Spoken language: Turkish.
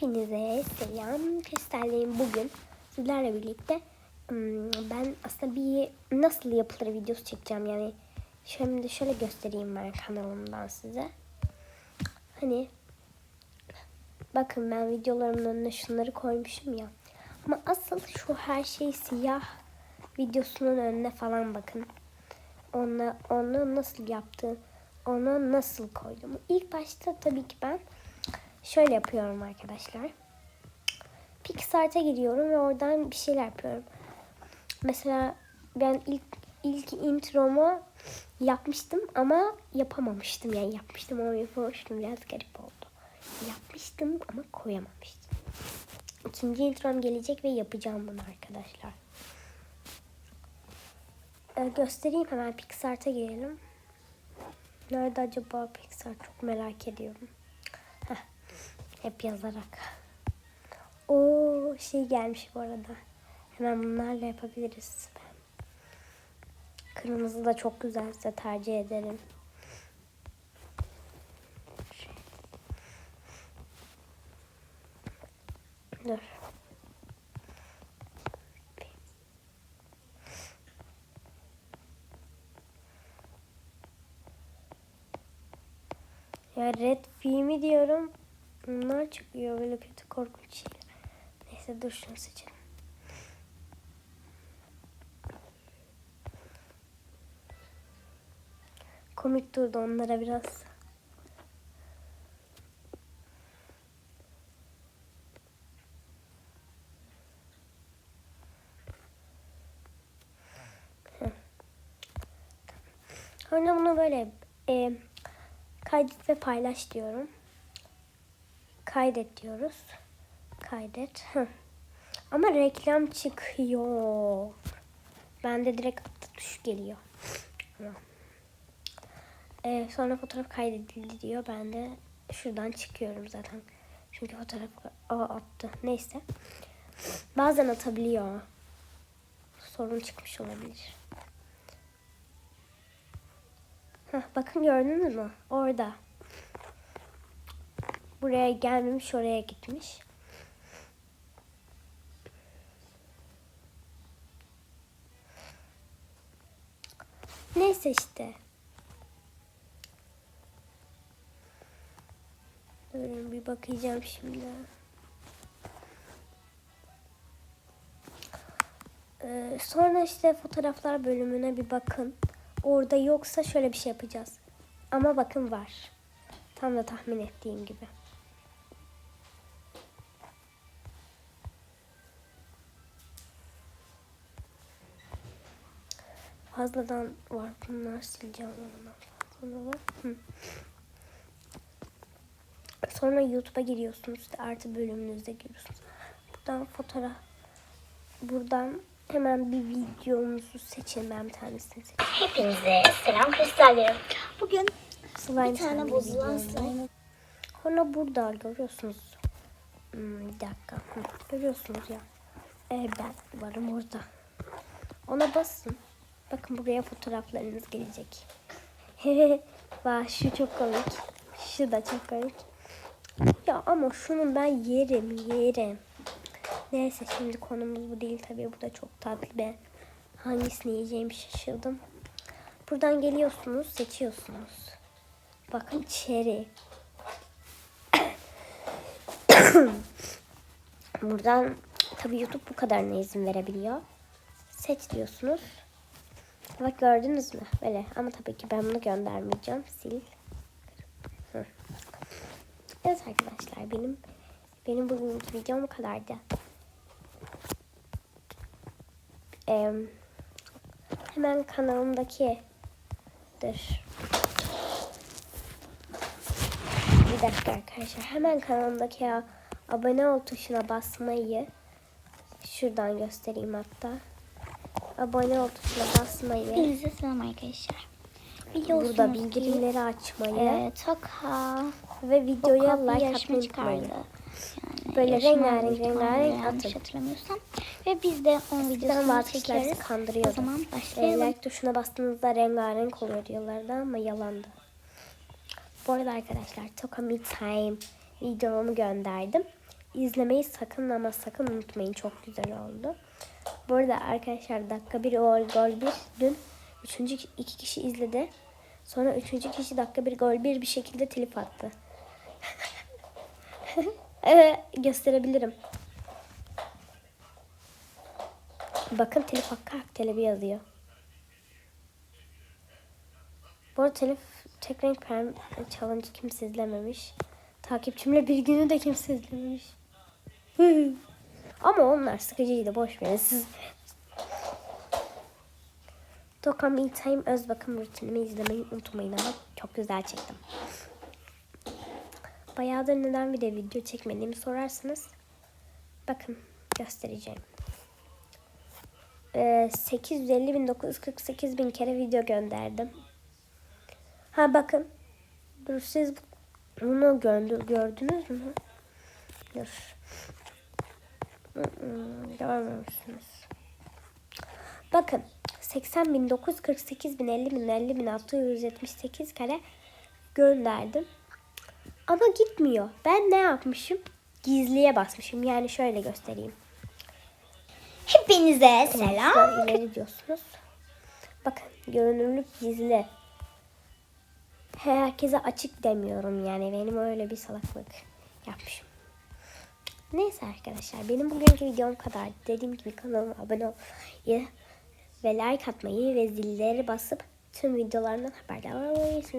Hepinize selam. Kristallerim bugün sizlerle birlikte ım, ben aslında bir nasıl yapılır videosu çekeceğim. Yani şimdi şöyle göstereyim ben kanalımdan size. Hani bakın ben videolarımın önüne şunları koymuşum ya. Ama asıl şu her şey siyah videosunun önüne falan bakın. Onu, onu nasıl yaptı, onu nasıl koydum. İlk başta tabii ki ben şöyle yapıyorum arkadaşlar. PixArt'a giriyorum ve oradan bir şeyler yapıyorum. Mesela ben ilk ilk intromu yapmıştım ama yapamamıştım. Yani yapmıştım ama yapamamıştım. Biraz garip oldu. Yapmıştım ama koyamamıştım. İkinci introm gelecek ve yapacağım bunu arkadaşlar. Ee, göstereyim hemen PixArt'a girelim. Nerede acaba Pixar çok merak ediyorum. Hep yazarak. O şey gelmiş bu arada. Hemen bunlarla yapabiliriz. Kırmızı da çok güzelse tercih ederim. Dur. Ya Red filmi diyorum. Bunlar çıkıyor böyle kötü korkunç şeyler. Neyse dur şunu seçelim. Komik durdu onlara biraz. Sonra bunu böyle e, kaydet ve paylaş diyorum. Kaydet diyoruz. Kaydet. Ama reklam çıkıyor. Bende direkt atı tuş geliyor. Ee, sonra fotoğraf kaydedildi diyor. Ben de şuradan çıkıyorum zaten. Çünkü fotoğraf Aa, attı. Neyse. Bazen atabiliyor. Sorun çıkmış olabilir. Heh, bakın gördünüz mü? Orada. Buraya gelmemiş, oraya gitmiş. Neyse işte. Durun bir bakacağım şimdi. Ee, sonra işte fotoğraflar bölümüne bir bakın. Orada yoksa şöyle bir şey yapacağız. Ama bakın var. Tam da tahmin ettiğim gibi. Fazladan var. Bunlar sileceğim. Ondan fazla var. Hı. Sonra YouTube'a giriyorsunuz. İşte artı bölümünüzde giriyorsunuz. Buradan fotoğraf. Buradan hemen bir videomuzu seçin. Ben bir tanesini seçeyim. Hepinize selam kristallerim. Bugün Slime bir tane bozulan slime. Sonra burada görüyorsunuz. Hmm, bir dakika. Görüyorsunuz ya. Ee, ben varım orada. Ona basın. Bakın buraya fotoğraflarınız gelecek. Vah şu çok komik. Şu da çok komik. Ya ama şunu ben yerim yerim. Neyse şimdi konumuz bu değil tabii. Bu da çok tatlı ben hangisini yiyeceğimi şaşırdım. Buradan geliyorsunuz seçiyorsunuz. Bakın çeri. Buradan tabii YouTube bu kadarına izin verebiliyor. Seç diyorsunuz. Bak gördünüz mü? Böyle ama tabii ki ben bunu göndermeyeceğim. Sil. Evet arkadaşlar benim benim bugünkü videom bu kadardı. Ee, hemen kanalımdaki dur. Bir dakika arkadaşlar. Hemen kanalımdaki abone ol tuşuna basmayı şuradan göstereyim hatta. Abone ol tuşuna basmayı. Hepinize selam arkadaşlar. Burada Biliyorsunuz ki bildirimleri açmayı e, Toka ve videoya bir like atmayı çıkardı. Yani Böyle rengarenk, rengarenk atın. hatırlamıyorsam. Ve biz de onun videosunu çekiyoruz. kandırıyordu. O zaman E, başlayalım. like tuşuna bastığınızda rengarenk oluyor diyorlardı ama yalandı. Bu arada arkadaşlar Toka Me Time videomu gönderdim. izlemeyi sakın ama sakın unutmayın. Çok güzel oldu. Bu arada arkadaşlar dakika bir gol gol bir dün üçüncü iki kişi izledi. Sonra üçüncü kişi dakika bir gol bir bir şekilde telif attı. gösterebilirim. Bakın telif hakkı hak talebi yazıyor. Bu arada telif tek renk perm challenge kimse izlememiş. Takipçimle bir günü de kimse izlememiş. Ama onlar sıkıcıydı boş verin siz. Dokkan Me Time öz bakım rutinimi izlemeyi unutmayın ama çok güzel çektim. Bayağıdır neden bir de video çekmediğimi sorarsanız bakın göstereceğim. Ee, 850 bin 948 bin kere video gönderdim. Ha bakın. Dur siz bunu gördü, gördünüz mü? Dur. Hı, Görmemişsiniz. Bakın 80 bin 948 bin 50 bin 50 bin 678 kere gönderdim. Ama gitmiyor. Ben ne yapmışım? Gizliye basmışım. Yani şöyle göstereyim. Hepinize selam. ileri diyorsunuz. Bakın görünürlük gizli. Herkese açık demiyorum yani benim öyle bir salaklık yapmışım. Neyse arkadaşlar benim bugünkü videom kadar. Dediğim gibi kanalıma abone olmayı ve like atmayı ve zilleri basıp tüm videolarından haberdar olabilirsiniz.